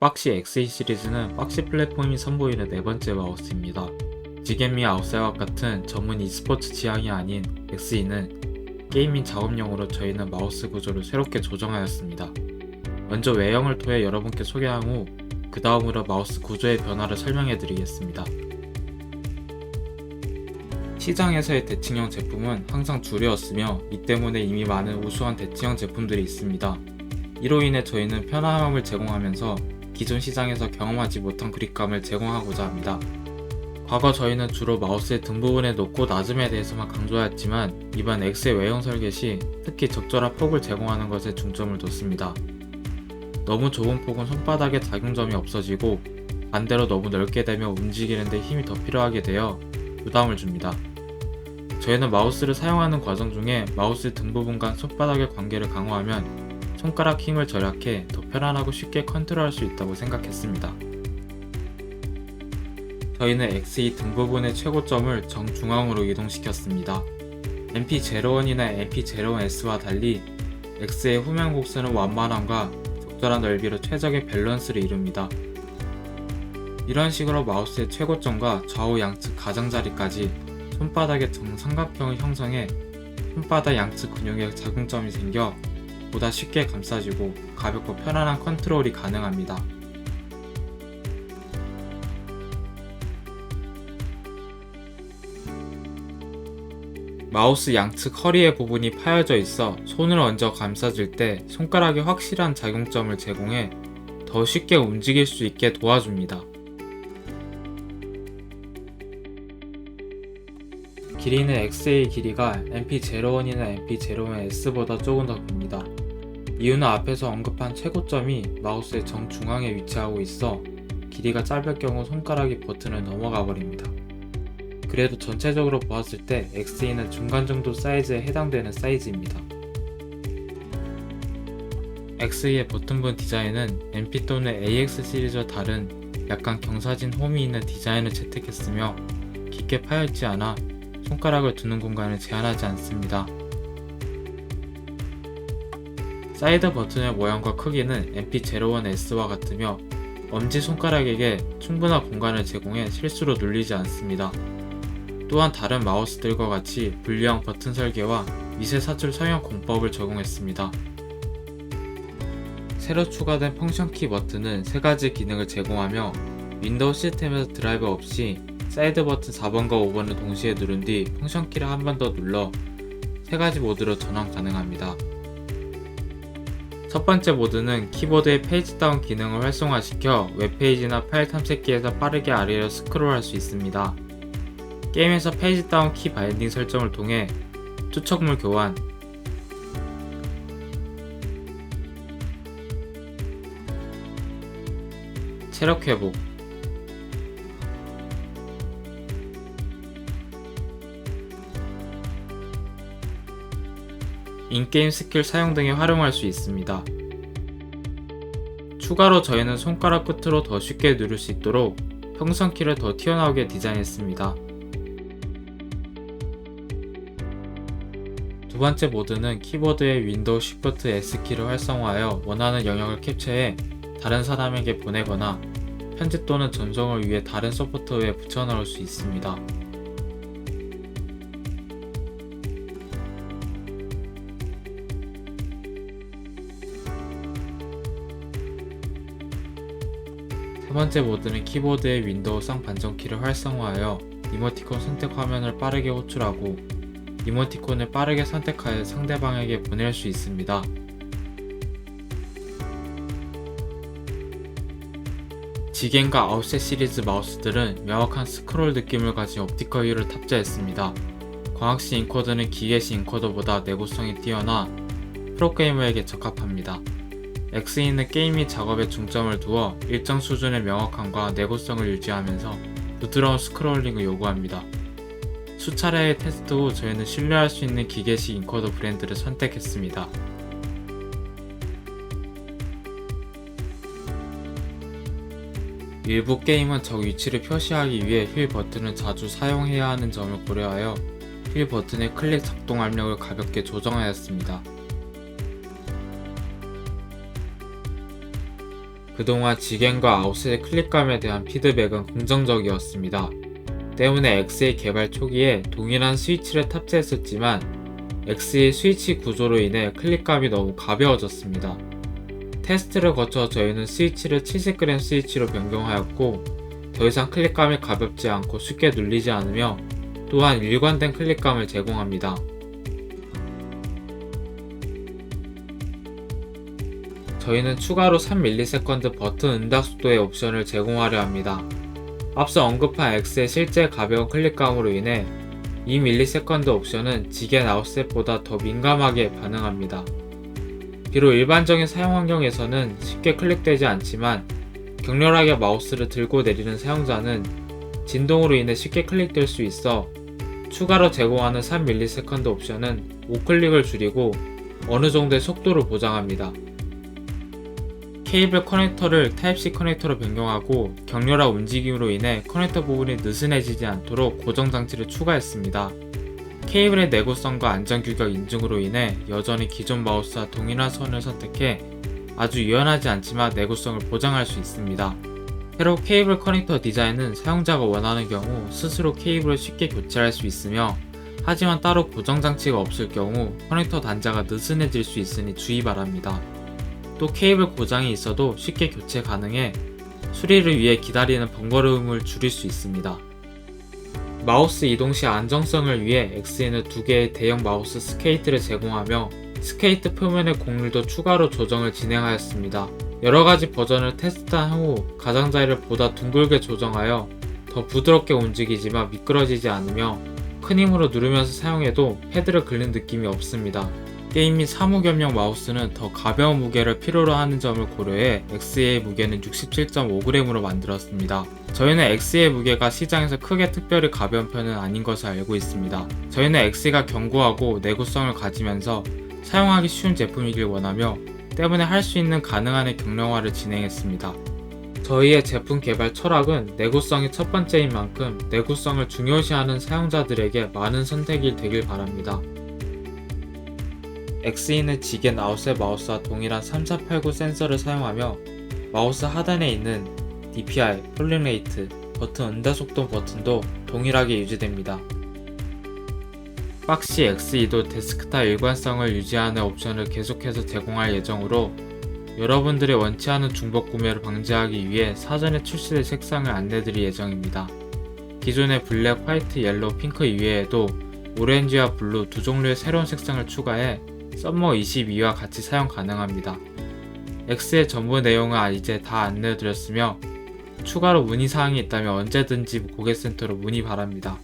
박시 XE 시리즈는 박시 플랫폼이 선보이는 네 번째 마우스입니다. 지겐미 아웃사이와 같은 전문 e스포츠 지향이 아닌 XE는 게이밍 작업용으로 저희는 마우스 구조를 새롭게 조정하였습니다. 먼저 외형을 통해 여러분께 소개한 후 그 다음으로 마우스 구조의 변화를 설명해 드리겠습니다. 시장에서의 대칭형 제품은 항상 주류였으며 이 때문에 이미 많은 우수한 대칭형 제품들이 있습니다. 이로 인해 저희는 편안함을 제공하면서 기존 시장에서 경험하지 못한 그립감을 제공하고자 합니다. 과거 저희는 주로 마우스의 등 부분에 높고 낮음에 대해서만 강조하였지만 이번 X의 외형 설계 시 특히 적절한 폭을 제공하는 것에 중점을 뒀습니다. 너무 좁은 폭은 손바닥에 작용점이 없어지고 반대로 너무 넓게 되면 움직이는데 힘이 더 필요하게 되어 부담을 줍니다. 저희는 마우스를 사용하는 과정 중에 마우스 등 부분과 손바닥의 관계를 강화하면 손가락 힘을 절약해 더 편안하고 쉽게 컨트롤할 수 있다고 생각했습니다. 저희는 XE 등 부분의 최고점을 정중앙으로 이동시켰습니다. MP01이나 MP01S와 달리 X의 후면 곡선은 완만함과 적절한 넓이로 최적의 밸런스를 이룹니다. 이런 식으로 마우스의 최고점과 좌우 양측 가장자리까지 손바닥의 정삼각형을 형성해 손바닥 양측 근육에 작용점이 생겨 보다 쉽게 감싸지고 가볍고 편안한 컨트롤이 가능합니다. 마우스 양측 허리의 부분이 파여져 있어 손을 얹어 감싸줄 때 손가락에 확실한 작용점을 제공해 더 쉽게 움직일 수 있게 도와줍니다. 길이는 XA 길이가 MP01이나 MP01S보다 조금 더 깁니다. 이유는 앞에서 언급한 최고점이 마우스의 정중앙에 위치하고 있어 길이가 짧을 경우 손가락이 버튼을 넘어가 버립니다. 그래도 전체적으로 보았을 때 XE는 중간 정도 사이즈에 해당되는 사이즈입니다. XE의 버튼분 디자인은 MP 또는 AX 시리즈와 다른 약간 경사진 홈이 있는 디자인을 채택했으며 깊게 파여있지 않아 손가락을 두는 공간을 제한하지 않습니다. 사이드 버튼의 모양과 크기는 MP01S와 같으며 엄지손가락에게 충분한 공간을 제공해 실수로 눌리지 않습니다. 또한 다른 마우스들과 같이 분리형 버튼 설계와 미세 사출 성형 공법을 적용했습니다. 새로 추가된 펑션키 버튼은 세 가지 기능을 제공하며 윈도우 시스템에서 드라이버 없이 사이드 버튼 4번과 5번을 동시에 누른 뒤 펑션키를 한 번 더 눌러 세 가지 모드로 전환 가능합니다. 첫 번째 모드는 키보드의 페이지 다운 기능을 활성화시켜 웹페이지나 파일 탐색기에서 빠르게 아래로 스크롤할 수 있습니다. 게임에서 페이지 다운 키 바인딩 설정을 통해 투척물 교환, 체력 회복, 인게임 스킬 사용 등에 활용할 수 있습니다. 추가로 저희는 손가락 끝으로 더 쉽게 누를 수 있도록 평선키를 더 튀어나오게 디자인했습니다. 두 번째 모드는 키보드의 윈도우 Shift S키를 활성화하여 원하는 영역을 캡처해 다른 사람에게 보내거나 편집 또는 전송을 위해 다른 소프트웨어에 붙여넣을 수 있습니다. 세 번째 모드는 키보드의 윈도우 쌍반전키를 활성화하여 이모티콘 선택 화면을 빠르게 호출하고 이모티콘을 빠르게 선택하여 상대방에게 보낼 수 있습니다. 지겐과 아웃셋 시리즈 마우스들은 명확한 스크롤 느낌을 가진 옵티컬 휠을 탑재했습니다. 광학시 인코더는 기계시 인코더보다 내구성이 뛰어나 프로게이머에게 적합합니다. XE는 게임 및 작업에 중점을 두어 일정 수준의 명확함과 내구성을 유지하면서 부드러운 스크롤링을 요구합니다. 수차례의 테스트 후 저희는 신뢰할 수 있는 기계식 인코더 브랜드를 선택했습니다. 일부 게임은 적 위치를 표시하기 위해 휠 버튼을 자주 사용해야 하는 점을 고려하여 휠 버튼의 클릭 작동 압력을 가볍게 조정하였습니다. 그동안 지겐과 아웃셋의 클릭감에 대한 피드백은 긍정적이었습니다. 때문에 X의 개발 초기에 동일한 스위치를 탑재했었지만 X의 스위치 구조로 인해 클릭감이 너무 가벼워졌습니다. 테스트를 거쳐 저희는 스위치를 70g 스위치로 변경하였고 더 이상 클릭감이 가볍지 않고 쉽게 눌리지 않으며 또한 일관된 클릭감을 제공합니다. 저희는 추가로 3ms 버튼 응답 속도의 옵션을 제공하려 합니다. 앞서 언급한 X의 실제 가벼운 클릭감으로 인해 2ms 옵션은 지겐 아웃셋보다 더 민감하게 반응합니다. 비록 일반적인 사용 환경에서는 쉽게 클릭되지 않지만 격렬하게 마우스를 들고 내리는 사용자는 진동으로 인해 쉽게 클릭될 수 있어 추가로 제공하는 3ms 옵션은 우클릭을 줄이고 어느 정도의 속도를 보장합니다. 케이블 커넥터를 타입C 커넥터로 변경하고 격렬한 움직임으로 인해 커넥터 부분이 느슨해지지 않도록 고정 장치를 추가했습니다. 케이블의 내구성과 안전 규격 인증으로 인해 여전히 기존 마우스와 동일한 선을 선택해 아주 유연하지 않지만 내구성을 보장할 수 있습니다. 새로 케이블 커넥터 디자인은 사용자가 원하는 경우 스스로 케이블을 쉽게 교체할 수 있으며 하지만 따로 고정 장치가 없을 경우 커넥터 단자가 느슨해질 수 있으니 주의 바랍니다. 또 케이블 고장이 있어도 쉽게 교체 가능해 수리를 위해 기다리는 번거로움을 줄일 수 있습니다. 마우스 이동 시 안정성을 위해 엑스에는 두 개의 대형 마우스 스케이트를 제공하며 스케이트 표면의 곡률도 추가로 조정을 진행하였습니다. 여러 가지 버전을 테스트한 후 가장자리를 보다 둥글게 조정하여 더 부드럽게 움직이지만 미끄러지지 않으며 큰 힘으로 누르면서 사용해도 패드를 긁는 느낌이 없습니다. 게임 및 사무 겸용 마우스는 더 가벼운 무게를 필요로 하는 점을 고려해 X의 무게는 67.5g으로 만들었습니다. 저희는 X의 무게가 시장에서 크게 특별히 가벼운 편은 아닌 것을 알고 있습니다. 저희는 X가 견고하고 내구성을 가지면서 사용하기 쉬운 제품이길 원하며 때문에 할 수 있는 가능한 의 경량화를 진행했습니다. 저희의 제품 개발 철학은 내구성이 첫 번째인 만큼 내구성을 중요시하는 사용자들에게 많은 선택이 되길 바랍니다. 엑스인은 지겐 아웃셋 마우스와 동일한 3489 센서를 사용하며 마우스 하단에 있는 DPI, 폴링 레이트, 버튼 응답 속도 버튼도 동일하게 유지됩니다. 박시 X2도 데스크탑 일관성을 유지하는 옵션을 계속해서 제공할 예정으로 여러분들의 원치 않은 중복 구매를 방지하기 위해 사전에 출시될 색상을 안내드릴 예정입니다. 기존의 블랙, 화이트, 옐로우, 핑크 이외에도 오렌지와 블루 두 종류의 새로운 색상을 추가해 썸머 22와 같이 사용 가능합니다. X의 전부 내용은 이제 다 안내드렸으며 추가로 문의사항이 있다면 언제든지 고객센터로 문의 바랍니다.